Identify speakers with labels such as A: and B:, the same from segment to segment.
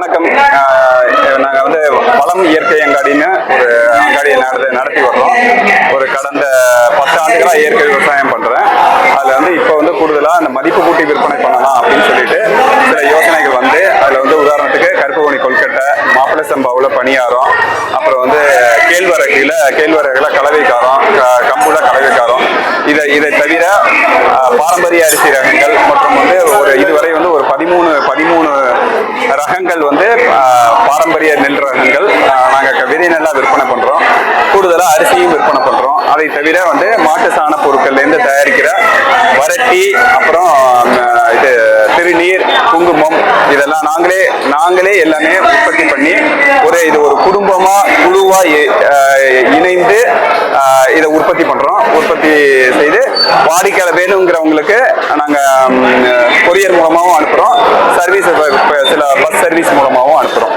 A: வணக்கம். நாங்கள் வந்து வளம் இயற்கை அங்காடின்னு ஒரு அங்காடியை நடத்தி நடத்தி வர்றோம். ஒரு கடந்த பத்து ஆண்டுகளாக இயற்கை விவசாயம் பண்ணுறேன் அதில் வந்து இப்போ வந்து கூடுதலாக அந்த மதிப்பு கூட்டி விற்பனை பண்ணலாம் அப்படின்னு சொல்லிட்டு சில யோசனைகள் வந்து அதில் வந்து உதாரணத்துக்கு கருப்புகோணி கொல்கட்டை மாப்பிள்ளை சம்பாவில் பணியாரம் அப்புறம் வந்து கேழ்வரகில் கேழ்வரகில் கலவைக்காரம் க- கம்புல கலவைக்காரம். இதை இதை தவிர பாரம்பரிய அரிசி ரகங்கள் மற்றும் வந்து ஒரு இதுவரை வந்து ஒரு பதிமூணு பதிமூணு ரகங்கள் வந்து அஹ், பாரம்பரிய நெல் ரகங்கள். நாங்கள் விதை நெல்லாக விற்பனை பண்ணுறோம் கூடுதலாக அரிசியும் விற்பனை பண்ணுறோம் அதை தவிர வந்து மாட்டு சாண பொருட்கள்லேருந்து தயாரிக்கிற வரட்டி அப்புறம் இது திருநீர் குங்குமம் இதெல்லாம் நாங்களே நாங்களே எல்லாமே உற்பத்தி பண்ணி ஒரு இது ஒரு குடும்பமா குழுவா இணைந்து இதை உற்பத்தி பண்றோம். உற்பத்தி செய்து வாடிக்கையாளர் வேணுங்கிறவங்களுக்கு நாங்க கொரியர் மூலமாகவும் அனுப்புறோம். சர்வீஸ் சில பஸ் சர்வீஸ் மூலமாகவும் அனுப்புறோம்.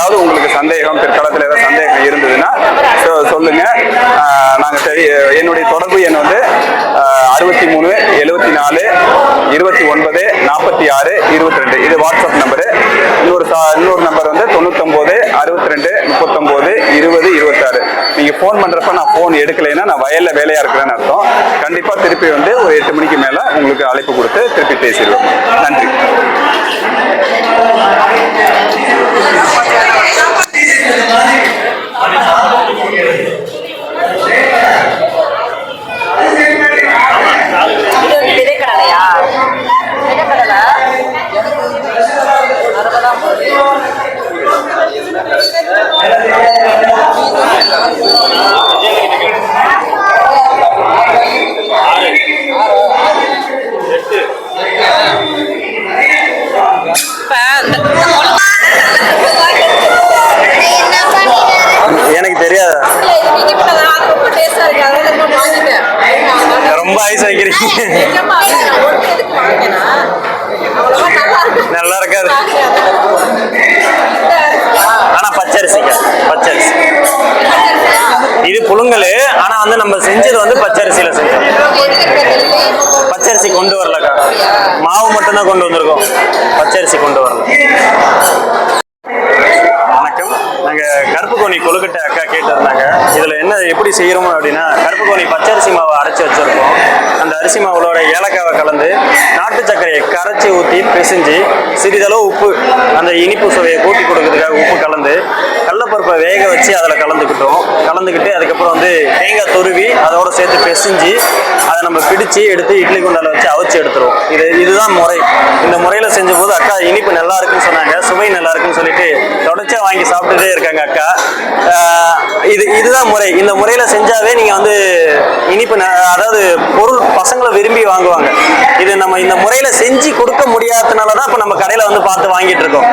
A: ஏதாவது உங்களுக்கு சந்தேகம் பிற்காலத்தில் ஏதாவது சந்தேகம் இருந்ததுன்னா சொல்லுங்க. நாங்கள் தெரிய என்னுடைய தொடர்பு எண் வந்து அறுபத்தி மூணு எழுபத்தி நாலு இருபத்தி ஒன்பது நாற்பத்தி ஆறு இருபத்தி ரெண்டு இது வாட்ஸ்அப் நம்பரு. இன்னொரு சா- இன்னொரு நம்பர் வந்து தொண்ணூத்தொம்போது அறுபத்தி ரெண்டு முப்பத்தொம்போது இருபது இருபத்தாறு. நீங்கள் ஃபோன் பண்ணுறப்ப நான் ஃபோன் எடுக்கலைன்னா நான் வயலில் வேலையாக இருக்கிறேன்னு அர்த்தம். கண்டிப்பாக திருப்பி வந்து ஒரு எட்டு மணிக்கு மேலே உங்களுக்கு அழைப்பு கொடுத்து திருப்பி பேசிடுவோம். நன்றி
B: இது வந்து விதைக்கடலையா விதைக்கடலை அறுபதாம் போகுது இப்ப இந்த- இந்த மிளகா
C: எனக்கு தெரியாது
B: இல்ல, இது நீங்க பண்ணதா? அது ரொம்ப taste ஆ இருக்கு. அதனால நான் வாங்கிட்டேன்.
C: ரொம்ப ஐஸ் வைக்கிறீங்க.
B: நல்லா
C: இருக்காது. ஆனா பச்சரிசிங்க பச்சரிசி. இது புழுங்கல் ஆனா வந்து நம்ம செஞ்சது வந்து பச்சரிசியில செஞ்சோம் பச்சரிசி கொண்டு வரலக்கா. மாவு மட்டும்தான் கொண்டு வந்திருக்கோம். பச்சரிசி கொண்டு வரல. வணக்கம். நாங்கள் கருப்பு கோணி கொழுக்கட்டை அக்கா கேட்டிருந்தாங்க. இதில் என்ன எப்படி செய்கிறோம் அப்படின்னா கருப்பு கோணி பச்சரிசி மாவை அரைச்சி வச்சுருக்கோம். அந்த அரிசி மாவுளோட ஏலக்காவை கலந்து நாட்டு சர்க்கரையை கரைச்சி ஊற்றி பிசைஞ்சு சிறிதளவு உப்பு அந்த இனிப்பு சுவையை கூட்டி கொடுக்கறதுக்காக உப்பு கலந்து கடலப்பருப்பை வேக வச்சு அதில் கலந்துக்கிட்டோம். கலந்துக்கிட்டு அதுக்கப்புறம் வந்து தேங்காய் துருவி அதோட சேர்த்து பிசைஞ்சு அதை நம்ம பிடிச்சு எடுத்து இட்லி குண்டால வச்சு அவிச்சு எடுத்துருவோம். இது இதுதான் முறை. இந்த முறையில் செஞ்சபோது அக்கா இனிப்பு நல்லா இருக்குன்னு சொன்னாங்க. நல்லா இருக்குன்னு சொல்லிட்டு தொடர்ச்சியாக வாங்கி சாப்பிட்டுட்டே இருக்காங்க அக்கா. இது இதுதான் முறை. இந்த முறையில் செஞ்சாவே நீங்கள் வந்து இனிப்பு ந- அதாவது பொருள் பசங்களை விரும்பி வாங்குவாங்க. இது நம்ம இந்த முறையில் செஞ்சு கொடுக்க முடியாததுனால தான் இப்போ நம்ம கடையில் வந்து பார்த்து வாங்கிட்டு இருக்கோம்.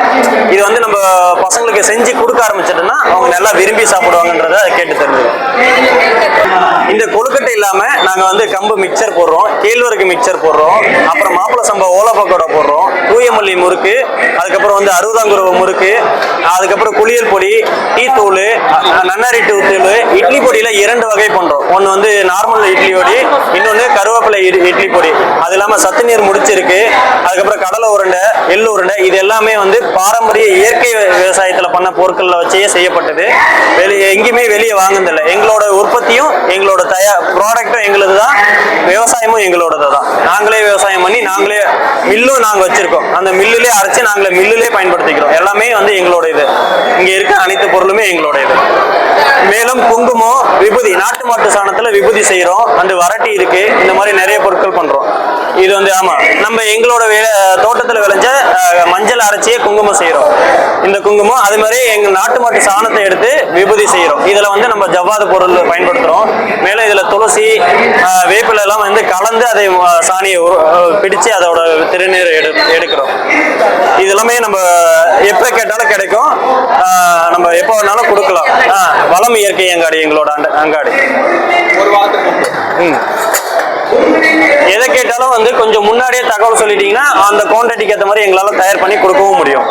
C: இது வந்து நம்ம பசங்களுக்கு செஞ்சு கொடுக்க ஆரம்பிச்சிட்டோம்னா அவங்க நல்லா விரும்பி சாப்பிடுவாங்கன்றத கேட்டு தெரிஞ்சுக்கணும். இந்த கொழுக்கட்டை இல்லாமல் நாங்கள் வந்து கம்பு மிக்சர் போடுறோம். கேழ்வரகு மிக்சர் போடுறோம். அப்புறம் மாப்பிள சம்பா ஓலை போடுறோம். தூயமல்லி முறுக்கு அதுக்கப்புறம் வந்து அறுபதாங்குருவ முறுக்கு அதுக்கப்புறம் குளியல் பொடி டீ தூள் நன்னாரி டூ தூள் இட்லி பொடியில் இரண்டு வகை பண்ணுறோம் ஒன்று வந்து நார்மல் இட்லி பொடி இன்னொன்று கருவேப்பிலை இட்லி பொடி. அது இல்லாமல் சத்து நீர் முடிச்சிருக்கு. அதுக்கப்புறம் கடலை உருண்டை எள்ளு உருண்டை இது எல்லாமே வந்து பாரம்பரிய இயற்கை விவசாயத்தில் பண்ண பொருட்களில் வச்சே செய்யப்பட்டது. வெளியே எங்கேயுமே வெளியே வாங்குனதில்லை. எங்களோட உற்பத்தியும் எங்களோட தயார் ப்ராடக்ட்டும் எங்களுது தான் விவசாயமும் எங்களோடது தான் நாங்களே விவசாயம் பண்ணி நாங்களே மில்லும் நாங்கள் வச்சுருக்கோம். அந்த மில்லுலே அரைச்சி நாங்களே மில்லுலே பயன்படுத்திக்கிறோம். எல்லாமே வந்து எங்களோட இது. இங்கே இருக்க அனைத்து பொருளுமே எங்களோட இது. மேலும் குங்குமம் விபூதி நாட்டு மாட்டு சாணத்தில் விபூதி செய்கிறோம் அந்த வரட்டி இருக்குது இந்த மாதிரி நிறைய பொருட்கள் பண்ணுறோம் இது வந்து ஆமா நம்ம எங்களோட தோட்டத்துல விளைஞ்ச மஞ்சள் அரைச்சியே குங்குமம் செய்றோம். இந்த குங்குமம் அது மாதிரி எங்க நாட்டு மாட்டு சாணத்தை எடுத்து விபூதி செய்றோம். இதுல வந்து நம்ம ஜவ்வாது பொருள் பயன்படுத்துறோம். மேலும் இதுல துளசி வேப்பிலை எல்லாம் வந்து கலந்து அதை சாணியை பிடிச்சு அதோட திருநீர் எடு எடுக்கிறோம். இது எல்லாமே நம்ம எப்ப கேட்டாலும் கிடைக்கும். நம்ம எப்போ வேணாலும் கொடுக்கலாம். வளம் இயற்கை அங்காடி எங்களோட அங்காடி. ம். எதை கேட்டாலும் வந்து கொஞ்சம் முன்னாடியே தகவல் சொல்லிட்டீங்கன்னா அந்த குவான்டிட்டிக்கு ஏற்ற மாதிரி எங்களால் தயார் பண்ணி கொடுக்கவும் முடியும்.